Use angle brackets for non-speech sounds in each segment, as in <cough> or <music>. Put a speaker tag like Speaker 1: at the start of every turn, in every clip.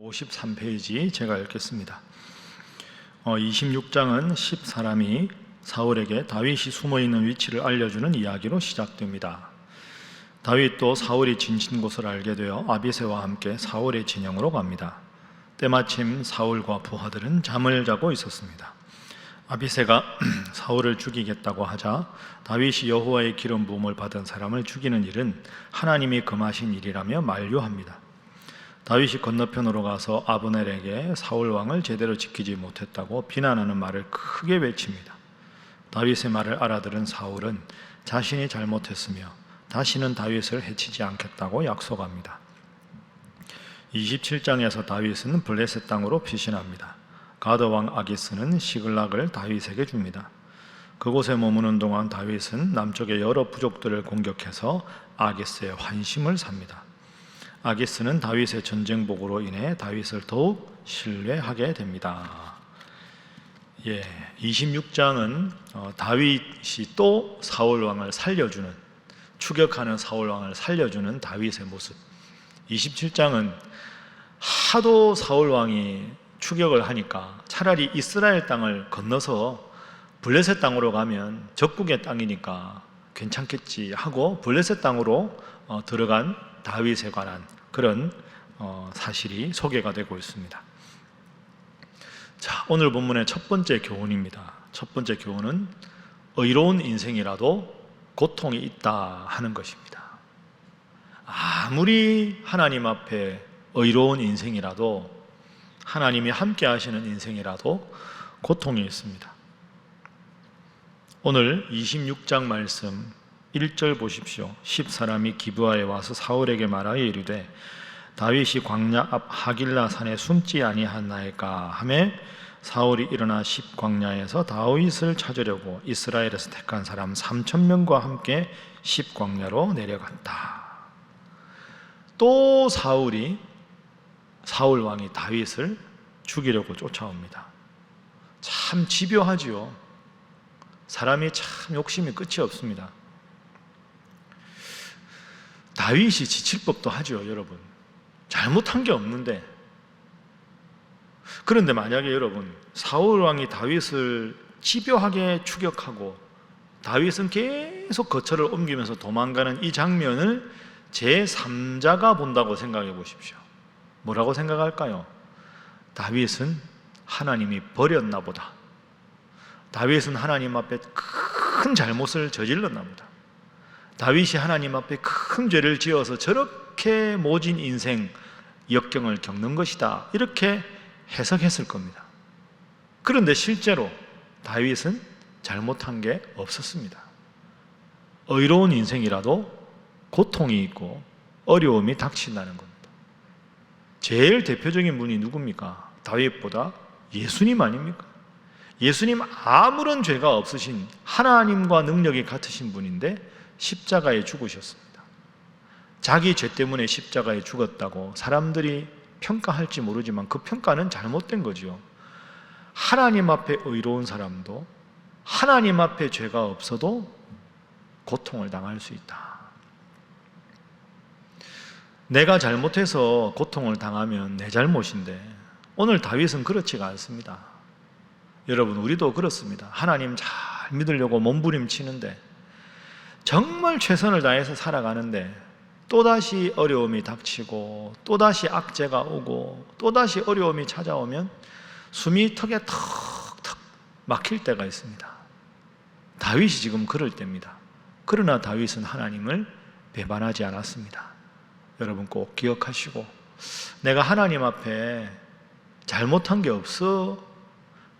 Speaker 1: 53페이지 제가 읽겠습니다. 어, 26장은 10사람이 사울에게 다윗이 숨어 있는 위치를 알려주는 이야기로 시작됩니다. 다윗도 사울이 진친 곳을 알게 되어 아비세와 함께 사울의 진영으로 갑니다. 때마침 사울과 부하들은 잠을 자고 있었습니다. 아비세가 <clears throat> 사울을 죽이겠다고 하자 다윗이 여호와의 기름 부음을 받은 사람을 죽이는 일은 하나님이 금하신 일이라며 만류합니다. 다윗이 건너편으로 가서 아브넬에게 사울 왕을 제대로 지키지 못했다고 비난하는 말을 크게 외칩니다. 다윗의 말을 알아들은 사울은 자신이 잘못했으며 다시는 다윗을 해치지 않겠다고 약속합니다. 27장에서 다윗은 블레셋 땅으로 피신합니다. 가드 왕 아기스는 시글락을 다윗에게 줍니다. 그곳에 머무는 동안 다윗은 남쪽의 여러 부족들을 공격해서 아기스의 환심을 삽니다. 아기스는 다윗의 전쟁복으로 인해 다윗을 더욱 신뢰하게 됩니다. 예, 26장은 어, 다윗이 또 사울 왕을 살려주는 추격하는 사울 왕을 살려주는 다윗의 모습. 27장은 하도 사울 왕이 추격을 하니까 차라리 이스라엘 땅을 건너서 블레셋 땅으로 가면 적국의 땅이니까 괜찮겠지 하고 블레셋 땅으로 어, 들어간 다윗에 관한 그런 어, 사실이 소개가 되고 있습니다. 자, 오늘 본문의 첫 번째 교훈입니다. 첫 번째 교훈은 의로운 인생이라도 고통이 있다 하는 것입니다. 아무리 하나님 앞에 의로운 인생이라도 하나님이 함께 하시는 인생이라도 고통이 있습니다. 오늘 26장 말씀 1절 보십시오. 10사람이 기브아에 와서 사울에게 말하여 이르되 다윗이 광야 앞 하길라 산에 숨지 아니하나이까 하매 사울이 일어나 십 광야에서 다윗을 찾으려고 이스라엘에서 택한 사람 3천 명과 함께 십 광야로 내려갔다. 또 사울이 사울 왕이 다윗을 죽이려고 쫓아옵니다. 참 집요하지요. 사람이 참 욕심이 끝이 없습니다. 다윗이 지칠 법도 하죠, 여러분. 잘못한 게 없는데. 그런데 만약에 여러분, 사울 왕이 다윗을 집요하게 추격하고 다윗은 계속 거처를 옮기면서 도망가는 이 장면을 제 3자가 본다고 생각해 보십시오. 뭐라고 생각할까요? 다윗은 하나님이 버렸나 보다. 다윗은 하나님 앞에 큰 잘못을 저질렀나 보다. 다윗이 하나님 앞에 큰 죄를 지어서 저렇게 모진 인생 역경을 겪는 것이다. 이렇게 해석했을 겁니다. 그런데 실제로 다윗은 잘못한 게 없었습니다. 의로운 인생이라도 고통이 있고 어려움이 닥친다는 겁니다. 제일 대표적인 분이 누굽니까? 다윗보다 예수님 아닙니까? 예수님 아무런 죄가 없으신 하나님과 능력이 같으신 분인데 십자가에 죽으셨습니다. 자기 죄 때문에 십자가에 죽었다고 사람들이 평가할지 모르지만 그 평가는 잘못된 거죠. 하나님 앞에 의로운 사람도 하나님 앞에 죄가 없어도 고통을 당할 수 있다. 내가 잘못해서 고통을 당하면 내 잘못인데 오늘 다윗은 그렇지가 않습니다. 여러분 우리도 그렇습니다. 하나님 잘 믿으려고 몸부림치는데 정말 최선을 다해서 살아가는데 또다시 어려움이 닥치고 또다시 악재가 오고 또다시 어려움이 찾아오면 숨이 턱에 턱턱 막힐 때가 있습니다. 다윗이 지금 그럴 때입니다. 그러나 다윗은 하나님을 배반하지 않았습니다. 여러분 꼭 기억하시고 내가 하나님 앞에 잘못한 게 없어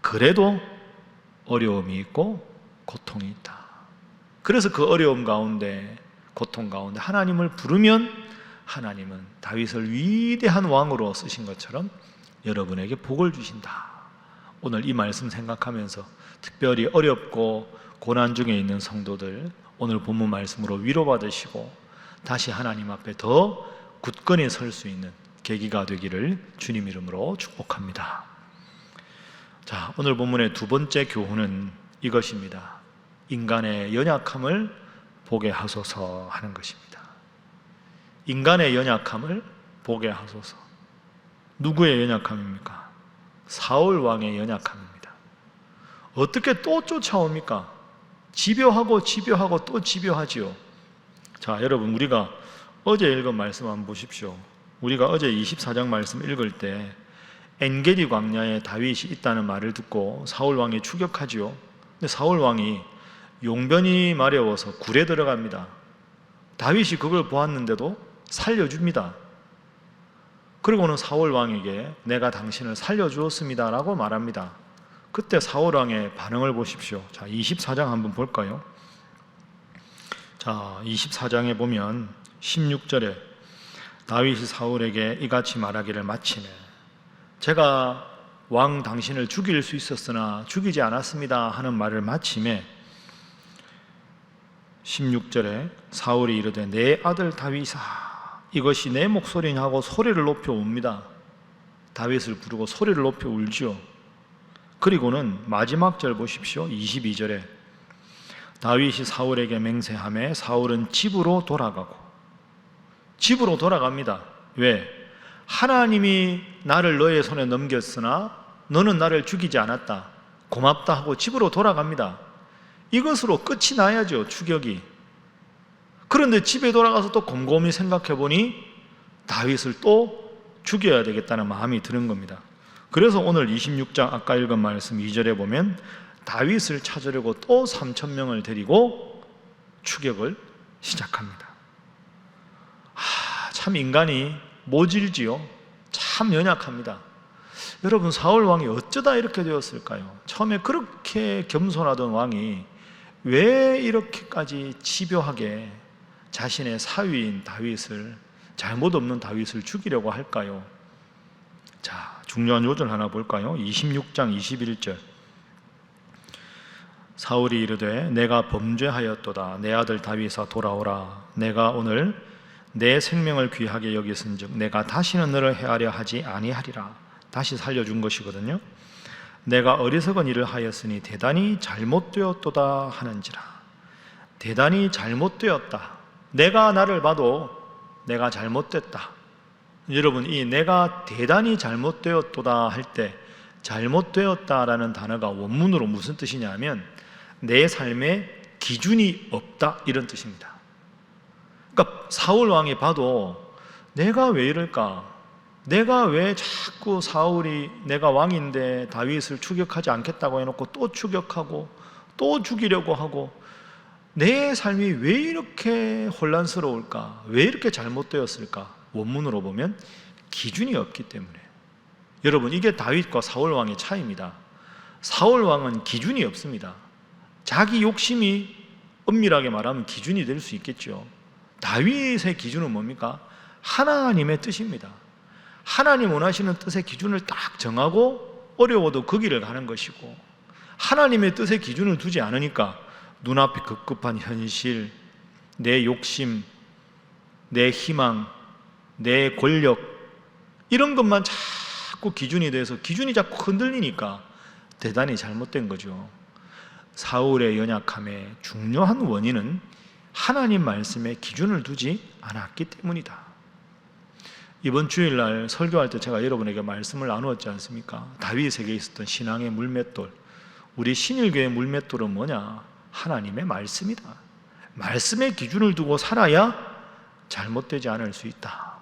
Speaker 1: 그래도 어려움이 있고 고통이 있다. 그래서 그 어려움 가운데 고통 가운데 하나님을 부르면 하나님은 다윗을 위대한 왕으로 쓰신 것처럼 여러분에게 복을 주신다. 오늘 이 말씀 생각하면서 특별히 어렵고 고난 중에 있는 성도들 오늘 본문 말씀으로 위로받으시고 다시 하나님 앞에 더 굳건히 설 수 있는 계기가 되기를 주님 이름으로 축복합니다. 자, 오늘 본문의 두 번째 교훈은 이것입니다. 인간의 연약함을 보게 하소서 하는 것입니다. 인간의 연약함을 보게 하소서. 누구의 연약함입니까? 사울 왕의 연약함입니다. 어떻게 또 쫓아옵니까? 집요하고 집요하고 또 집요하지요. 자, 여러분 우리가 어제 읽은 말씀 한번 보십시오. 우리가 어제 24장 말씀 읽을 때 엔게디 광야에 다윗이 있다는 말을 듣고 사울 왕이 추격하지요. 근데 사울 왕이 용변이 마려워서 굴에 들어갑니다. 다윗이 그걸 보았는데도 살려줍니다. 그리고는 사울 왕에게 내가 당신을 살려주었습니다라고 말합니다. 그때 사울 왕의 반응을 보십시오. 자, 24장 한번 볼까요? 자, 24장에 보면 16절에 다윗이 사울에게 이같이 말하기를 마치네. 제가 왕 당신을 죽일 수 있었으나 죽이지 않았습니다 하는 말을 마침에 16절에 사울이 이르되 내 아들 다윗아 이것이 내 목소리냐 하고 소리를 높여 웁니다. 다윗을 부르고 소리를 높여 울지요. 그리고는 마지막 절 보십시오. 22절에 다윗이 사울에게 맹세함에 사울은 집으로 돌아가고 집으로 돌아갑니다. 왜? 하나님이 나를 너의 손에 넘겼으나 너는 나를 죽이지 않았다. 고맙다 하고 집으로 돌아갑니다. 이것으로 끝이 나야죠, 추격이. 그런데 집에 돌아가서 또 곰곰이 생각해 보니 다윗을 또 죽여야 되겠다는 마음이 드는 겁니다. 그래서 오늘 26장 아까 읽은 말씀 2절에 보면 다윗을 찾으려고 또 3천 명을 데리고 추격을 시작합니다. 아, 참 인간이 모질지요. 참 연약합니다. 여러분 사울 왕이 어쩌다 이렇게 되었을까요? 처음에 그렇게 겸손하던 왕이 왜 이렇게까지 집요하게 자신의 사위인 다윗을 잘못 없는 다윗을 죽이려고 할까요? 자, 중요한 요절 하나 볼까요? 26장 21절. 사울이 이르되 내가 범죄하였도다 내 아들 다윗아 돌아오라 내가 오늘 내 생명을 귀하게 여기선즉 내가 다시는 너를 해하려 하지 아니하리라 다시 살려준 것이거든요 내가 어리석은 일을 하였으니 대단히 잘못되었도다 하는지라 대단히 잘못되었다 내가 나를 봐도 내가 잘못됐다 여러분 이 내가 대단히 잘못되었도다 할 때 잘못되었다라는 단어가 원문으로 무슨 뜻이냐면 내 삶에 기준이 없다 이런 뜻입니다. 그러니까 사울 왕이 봐도 내가 왜 이럴까? 내가 왜 자꾸 사울이 내가 왕인데 다윗을 추격하지 않겠다고 해놓고 또 추격하고 또 죽이려고 하고 내 삶이 왜 이렇게 혼란스러울까? 왜 이렇게 잘못되었을까? 원문으로 보면 기준이 없기 때문에 여러분 이게 다윗과 사울 왕의 차이입니다. 사울 왕은 기준이 없습니다. 자기 욕심이 엄밀하게 말하면 기준이 될 수 있겠죠. 다윗의 기준은 뭡니까? 하나님의 뜻입니다. 하나님 원하시는 뜻의 기준을 딱 정하고 어려워도 그 길을 가는 것이고 하나님의 뜻의 기준을 두지 않으니까 눈앞에 급급한 현실, 내 욕심, 내 희망, 내 권력 이런 것만 자꾸 기준이 돼서 기준이 자꾸 흔들리니까 대단히 잘못된 거죠. 사울의 연약함의 중요한 원인은 하나님 말씀에 기준을 두지 않았기 때문이다. 이번 주일날 설교할 때 제가 여러분에게 말씀을 나누었지 않습니까? 다윗에게 있었던 신앙의 물맷돌. 우리 신일교의 물맷돌은 뭐냐? 하나님의 말씀이다. 말씀의 기준을 두고 살아야 잘못되지 않을 수 있다.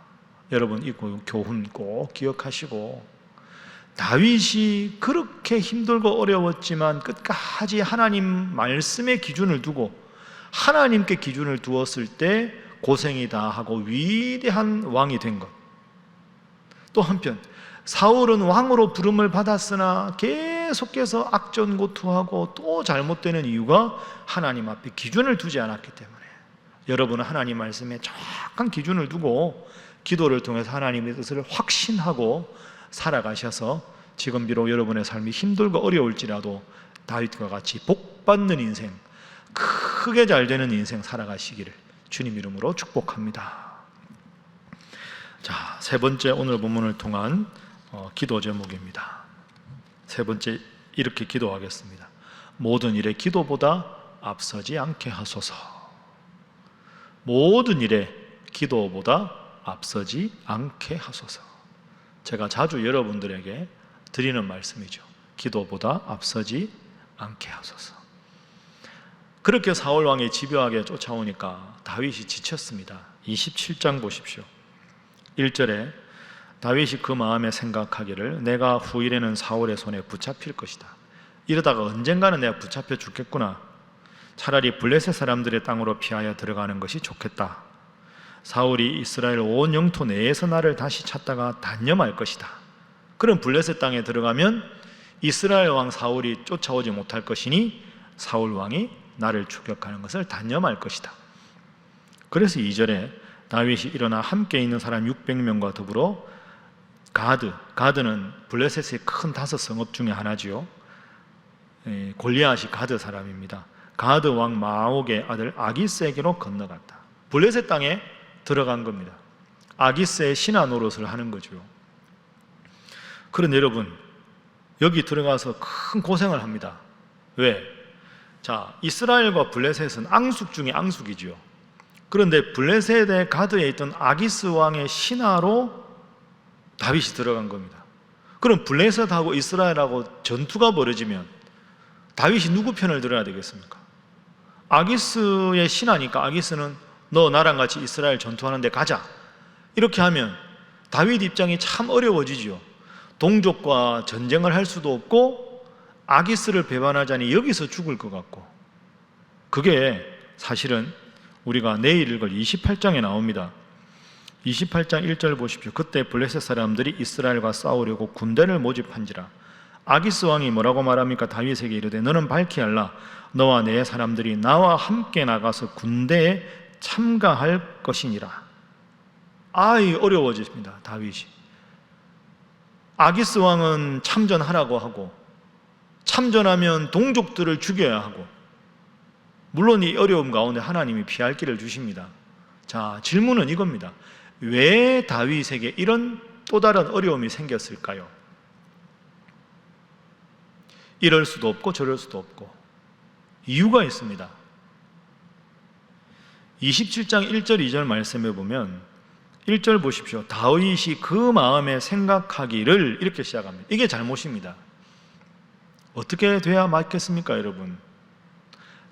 Speaker 1: 여러분 이 교훈 꼭 기억하시고 다윗이 그렇게 힘들고 어려웠지만 끝까지 하나님 말씀의 기준을 두고 하나님께 기준을 두었을 때 고생이다 하고 위대한 왕이 된 것. 또 한편 사울은 왕으로 부름을 받았으나 계속해서 악전고투하고 또 잘못되는 이유가 하나님 앞에 기준을 두지 않았기 때문에 여러분은 하나님 말씀에 정확한 기준을 두고 기도를 통해서 하나님의 뜻을 확신하고 살아가셔서 지금 비록 여러분의 삶이 힘들고 어려울지라도 다윗과 같이 복 받는 인생, 크게 잘 되는 인생 살아가시기를 주님 이름으로 축복합니다. 자, 세 번째 오늘 본문을 통한 어, 기도 제목입니다. 세 번째 이렇게 기도하겠습니다. 모든 일에 기도보다 앞서지 않게 하소서. 모든 일에 기도보다 앞서지 않게 하소서. 제가 자주 여러분들에게 드리는 말씀이죠. 기도보다 앞서지 않게 하소서. 그렇게 사울 왕이 집요하게 쫓아오니까 다윗이 지쳤습니다. 27장 보십시오. 1절에 다윗이 그 마음에 생각하기를 내가 후일에는 사울의 손에 붙잡힐 것이다. 이러다가 언젠가는 내가 붙잡혀 죽겠구나. 차라리 블레셋 사람들의 땅으로 피하여 들어가는 것이 좋겠다. 사울이 이스라엘 온 영토 내에서 나를 다시 찾다가 단념할 것이다. 그럼 블레셋 땅에 들어가면 이스라엘 왕 사울이 쫓아오지 못할 것이니 사울 왕이 나를 추격하는 것을 단념할 것이다. 그래서 2절에 다윗이 일어나 함께 있는 사람 600명과 더불어 가드, 가드는 블레셋의 큰 다섯 성읍 중에 하나지요. 예, 골리앗이 가드 사람입니다. 가드 왕 마옥의 아들 아기스에게로 건너갔다. 블레셋 땅에 들어간 겁니다. 아기스의 신하 노릇을 하는 거죠. 그런 여러분, 여기 들어가서 큰 고생을 합니다. 왜? 자, 이스라엘과 블레셋은 앙숙 중에 앙숙이지요. 그런데 블레셋의 가드에 있던 아기스 왕의 신하로 다윗이 들어간 겁니다. 그럼 블레셋하고 이스라엘하고 전투가 벌어지면 다윗이 누구 편을 들어야 되겠습니까? 아기스의 신하니까 아기스는 너 나랑 같이 이스라엘 전투하는데 가자. 이렇게 하면 다윗 입장이 참 어려워지죠. 동족과 전쟁을 할 수도 없고 아기스를 배반하자니 여기서 죽을 것 같고 그게 사실은 우리가 내일 읽을 28장에 나옵니다. 28장 1절 보십시오. 그때 블레셋 사람들이 이스라엘과 싸우려고 군대를 모집한지라 아기스 왕이 뭐라고 말합니까? 다윗에게 이르되 너는 밝히 알라 너와 내 사람들이 나와 함께 나가서 군대에 참가할 것이니라. 아이 어려워집니다. 다윗이. 아기스 왕은 참전하라고 하고 참전하면 동족들을 죽여야 하고 물론 이 어려움 가운데 하나님이 피할 길을 주십니다. 자, 질문은 이겁니다. 왜 다윗에게 이런 또 다른 어려움이 생겼을까요? 이럴 수도 없고 저럴 수도 없고 이유가 있습니다. 27장 1절 2절 말씀에 보면 1절 보십시오. 다윗이 그 마음에 생각하기를 이렇게 시작합니다. 이게 잘못입니다. 어떻게 돼야 맞겠습니까, 여러분?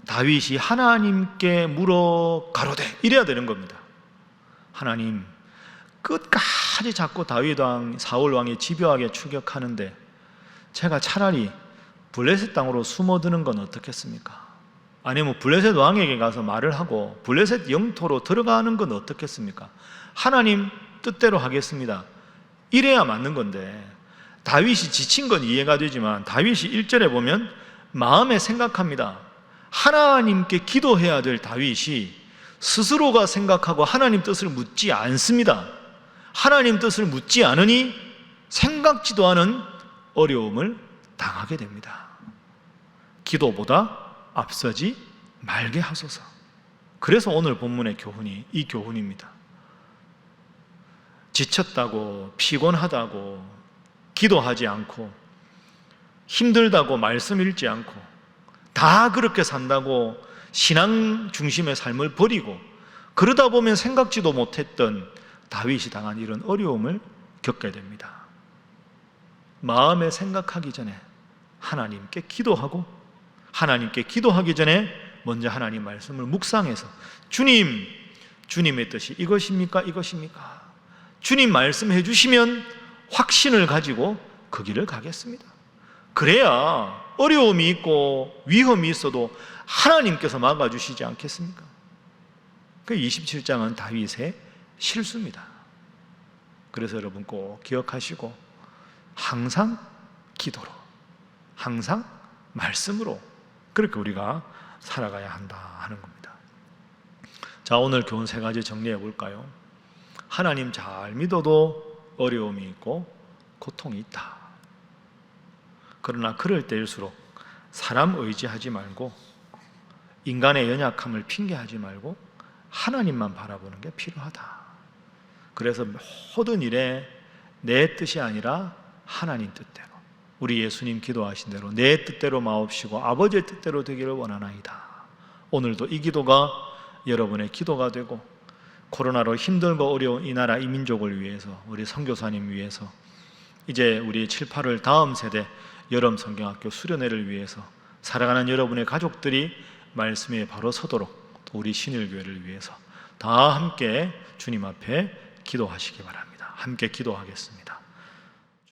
Speaker 1: 다윗이 하나님께 물어 가로되 이래야 되는 겁니다. 하나님 끝까지 자꾸 다윗 왕 사울 왕이 집요하게 추격하는데 제가 차라리 블레셋 땅으로 숨어드는 건 어떻겠습니까? 아니면 블레셋 왕에게 가서 말을 하고 블레셋 영토로 들어가는 건 어떻겠습니까? 하나님 뜻대로 하겠습니다. 이래야 맞는 건데 다윗이 지친 건 이해가 되지만 다윗이 1절에 보면 마음에 생각합니다. 하나님께 기도해야 될 다윗이 스스로가 생각하고 하나님 뜻을 묻지 않습니다. 하나님 뜻을 묻지 않으니 생각지도 않은 어려움을 당하게 됩니다. 기도보다 앞서지 말게 하소서. 그래서 오늘 본문의 교훈이 이 교훈입니다. 지쳤다고 피곤하다고 기도하지 않고 힘들다고 말씀 읽지 않고 다 그렇게 산다고 신앙 중심의 삶을 버리고 그러다 보면 생각지도 못했던 다윗이 당한 이런 어려움을 겪게 됩니다. 마음에 생각하기 전에 하나님께 기도하고 하나님께 기도하기 전에 먼저 하나님 말씀을 묵상해서 주님, 주님의 뜻이 이것입니까? 이것입니까? 주님 말씀해 주시면 확신을 가지고 그 길을 가겠습니다. 그래야 어려움이 있고 위험이 있어도 하나님께서 막아주시지 않겠습니까? 그 27장은 다윗의 실수입니다. 그래서 여러분 꼭 기억하시고 항상 기도로, 항상 말씀으로 그렇게 우리가 살아가야 한다 하는 겁니다. 자, 오늘 교훈 세 가지 정리해 볼까요? 하나님 잘 믿어도 어려움이 있고 고통이 있다. 그러나 그럴 때일수록 사람 의지하지 말고 인간의 연약함을 핑계하지 말고 하나님만 바라보는 게 필요하다. 그래서 모든 일에 내 뜻이 아니라 하나님 뜻대로 우리 예수님 기도하신 대로 내 뜻대로 마옵시고 아버지의 뜻대로 되기를 원하나이다. 오늘도 이 기도가 여러분의 기도가 되고 코로나로 힘들고 어려운 이 나라 이 민족을 위해서 우리 선교사님 위해서 이제 우리 7, 8월 다음 세대 여름 성경학교 수련회를 위해서 살아가는 여러분의 가족들이 말씀에 바로 서도록 또 우리 신일교회를 위해서 다 함께 주님 앞에 기도하시기 바랍니다. 함께 기도하겠습니다.